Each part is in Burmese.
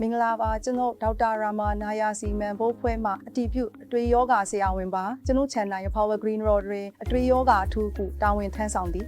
မင်္ဂလာပါကျွန်တော်ဒေါက်တာရာမာနာယာစီမန်ဘိုးဖွဲမှအတီးပြုအတွေ့ယောဂဆရာဝန်ပါကျွန်တော် channel ရ Power Green Road တွင်အတွေ့ယောဂအထူးခုတာဝန်ထမ်းဆောင်သည်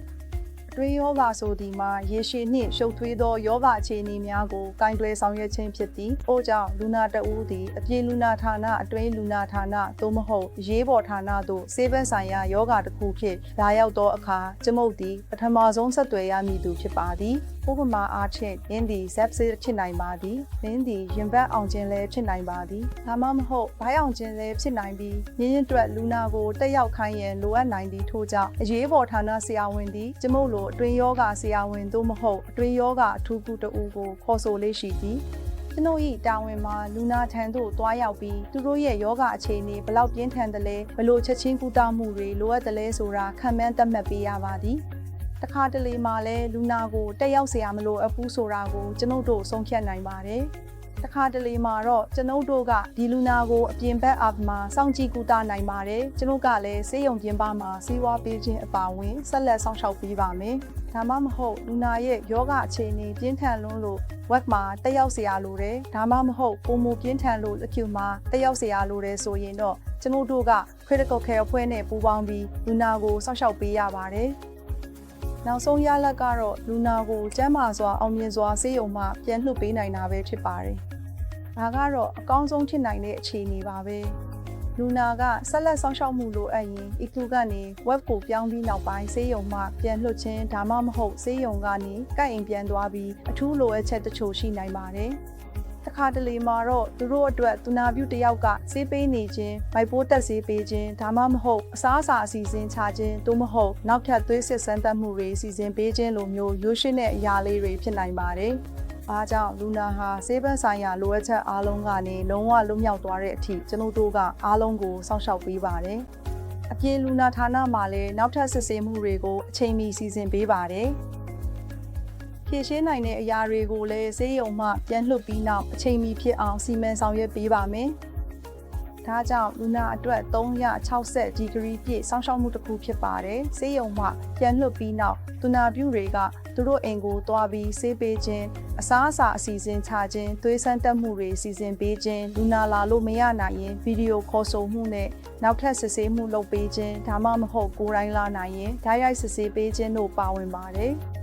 အတွေ့ယောဂဆိုဒီမှာရေရှည်နှင့်ရှုပ်ထွေးသောယောဂအခြေအနေများကိုကင်တွယ်ဆောင်ရွက်ခြင်းဖြစ်သည်။အို့ကြောင့်လူနာတဦးသည်အပြေလူနာဌာနအတွင်းလူနာဌာနသို့မဟုတ်အရေးပေါ်ဌာနသို့စေဘက်ဆိုင်ရာယောဂတစ်ခုဖြင့်လာရောက်သောအခါကျမုတ်သည်ပထမဆုံးဆက်သွယ်ရမည်သူဖြစ်ပါသည်။ ဥပမာအားဖြင့်လင်းသည်ဇက်စစ်ဖြစ်နိုင်ပါသည်။လင်းသည်ရင်ဘတ်အောင်ခြင်းလည်းဖြစ်နိုင်ပါသည်။ဒါမှမဟုတ်ဘိုင်းအောင်ခြင်းလည်းဖြစ်နိုင်ပြီးရင်းရင်တွက်လူနာကိုတက်ရောက်ခိုင်းရန်လိုအပ်နိုင်သည်ထို့ကြောင့်အရေးပေါ်ဌာနဆရာဝန်သည်ကျမုတ်လိုအတွင်းယောဂဆရာဝန်သို့မဟုတ်အတွင်းယောဂအထူးကုတဦးကိုခေါ်ဆိုလေးရှိသည်။ကျွန်ုပ်၏တာဝန်မှာလူနာထံသို့တွားရောက်ပြီးသူတို့ရဲ့ယောဂအခြေအနေဘလောက်ပြင်းထန်တယ်လဲဘလို့ချက်ချင်းကုသမှုတွေလိုအပ်တယ်လဲဆိုတာခံမှန်းသတ်မှတ်ပေးရပါသည်။ တခါတလေမှာလဲလူနာကိုတက်ရောက်เสียမလို့အဖူးဆိုတာကိုကျွန်ုပ်တို့ဆုံးဖြတ်နိုင်ပါတယ်။တခါတလေမှာတော့ကျွန်ုပ်တို့ကဒီလူနာကိုအပြင်ဘက်အပမှာစောင့်ကြည့်ကုသနိုင်ပါတယ်။ကျွန်ုပ်ကလည်းစေယုံပြင်ပမှာစီးပွားပေးခြင်းအပါအဝင်ဆက်လက်ဆောင်ရှောက်ပေးပါမယ်။ဒါမှမဟုတ်လူနာရဲ့ယောဂအခြေအနေပြင်းထန်လွန်းလို့ web မှာတက်ရောက်เสียလိုတယ်။ဒါမှမဟုတ်ပုံမပြင်းထန်လို့လက်ကျမှာတက်ရောက်เสียလိုတယ်ဆိုရင်တော့ကျွန်ုပ်တို့က critical care အဖွဲ့နဲ့ပူးပေါင်းပြီးလူနာကိုစောင့်ရှောက်ပေးရပါတယ်။ နောက်ဆုံးရလဒ်ကတော့လူနာကိုကျန်းမာစွာအောင်မြင်စွာဆေးရုံမှပြန်လှုပ်ပေးနိုင်တာပဲဖြစ်ပါတယ်။ဒါကတော့အကောင်းဆုံးဖြစ်နိုင်တဲ့အခြေအနေပါပဲ။လူနာကဆက်လက်ဆောင်ရှောက်မှုလိုအပ်ရင် EQ ကနေ web ကိုပြောင်းပြီးနောက်ပိုင်းဆေးရုံမှပြန်လွှတ်ခြင်းဒါမှမဟုတ်ဆေးရုံကနေကိုက်အိမ်ပြန်သွားပြီးအထူးလိုအပ်ချက်တချို့ရှိနိုင်ပါတယ်။ တစ်ခါတလေမှာတော့သူတို့အတွက်သူနာပြုတစ်ယောက်ကဆေးပေးနေခြင်းဗိုက်ပိုးတက်ဆေးပေးခြင်းဒါမှမဟုတ်အစားအစာအစီအစဉ်ချခြင်းသို့မဟုတ်နောက်ထပ်သွေးစစ်စမ်းသပ်မှုတွေစီစဉ်ပေးခြင်းလိုမျိုးရိုးရှင်းတဲ့အရာလေးတွေဖြစ်နိုင်ပါတယ်။အားကြောင့်လူနာဟာဆေးဘက်ဆိုင်ရာလိုအပ်ချက်အားလုံးကနေလုံးဝလွတ်မြောက်သွားတဲ့အထိကျွန်တော်တို့ကအားလုံးကိုစောင့်ရှောက်ပေးပါတယ်။အပြင်လူနာဌာနမှာလည်းနောက်ထပ်စစ်ဆေးမှုတွေကိုအချိန်မီစီစဉ်ပေးပါတယ်။ ဖြည့်ရှင်းနိုင်တဲ့အရာတွေကိုလည်းဈေးရုံမှပြန်လွှတ်ပြီးနောက်အချိန်မီဖြစ်အောင်စီမံဆောင်ရွက်ပေးပါမယ်။ဒါကြောင့်လူနာအတွက်360ဒီဂရီပြည့်စောင့်ရှောက်မှုတစ်ခုဖြစ်ပါတယ်။ဈေးရုံမှပြန်လွှတ်ပြီးနောက်သူနာပြုတွေကသူတို့အိမ်ကိုသွားပြီးဆေးပေးခြင်းအစားအစာအစီအစဉ်ချခြင်းသွေးဆန်းတက်မှုတွေစီစဉ်ပေးခြင်းလူနာလာလို့မရနိုင်ရင်ဗီဒီယိုခေါ်ဆိုမှုနဲ့နောက်ထပ်စစ်ဆေးမှုလုပ်ပေးခြင်းဒါမှမဟုတ်ကိုယ်တိုင်လာနိုင်ရင်ဓာတ်ရိုက်စစ်ဆေးပေးခြင်းတို့ပါဝင်ပါတယ်။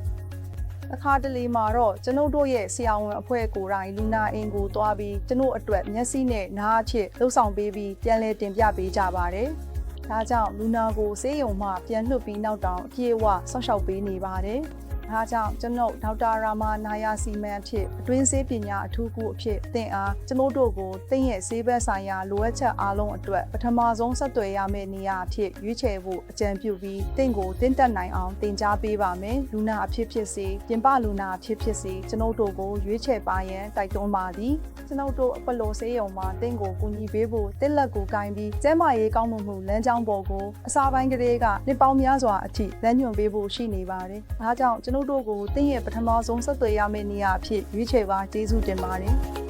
အခါတလေမှာတော့ကျွန်ုပ်တို့ရဲ့ဆရာဝန်အဖွဲ့ကိုယ်တိုင်လူနာအင်ကိုသွားပြီးကျွန်ုပ်အတွက်မျက်စိနဲ့နားအဖြစ်လှုပ်ဆောင်ပေးပြီးပြန်လည်တင်ပြပေးကြပါတယ်။ဒါကြောင့်လူနာကိုဆေးရုံမှပြန်လွှတ်ပြီးနောက်တောင်အပြည့်အဝဆောက်ရှောက်ပေးနေပါတယ်။ ဒါကြောင့်ကျွန်ုပ်ဒေါက်တာရာမာနာယာစီမန်အဖြစ်အတွင်းဆေးပညာအထူးကုအဖြစ်သင်အားကျွန်ုပ်တို့ကိုသင်ရဲ့ဆေးဘက်ဆိုင်ရာလိုအပ်ချက်အားလုံးအတွက်ပထမဆုံးဆက်သွယ်ရမယ့်နေရာအဖြစ်ရွေးချယ်ဖို့အကြံပြုပြီးသင်ကိုတင်တက်နိုင်အောင်သင်ကြားပေးပါမယ်လူနာအဖြစ်ဖြစ်စေပြင်ပလူနာအဖြစ်ဖြစ်စေကျွန်ုပ်တို့ကိုရွေးချယ်ပါရန်တိုက်တွန်းပါသည်ကျွန်ုပ်တို့အပလိုဆေးရုံမှာသင်ကိုကူညီပေးဖို့တက်လက်ကိုကင်ပြီးကျန်းမာရေးကောင်းမွန်မှုလမ်းကြောင်းပေါ်ကိုအစာပိုင်းကလေးကနှစ်ပေါင်းများစွာအထိလမ်းညွှန်ပေးဖို့ရှိနေပါတယ်။ဒါကြောင့်ကျွန်ုပ်တို့ကိုတင့်ရဲ့ပထမဆုံးဆက်သွယ်ရမယ့်နေရာအဖြစ်ရွေးချယ်ပါကျေးဇူးတင်ပါတယ်။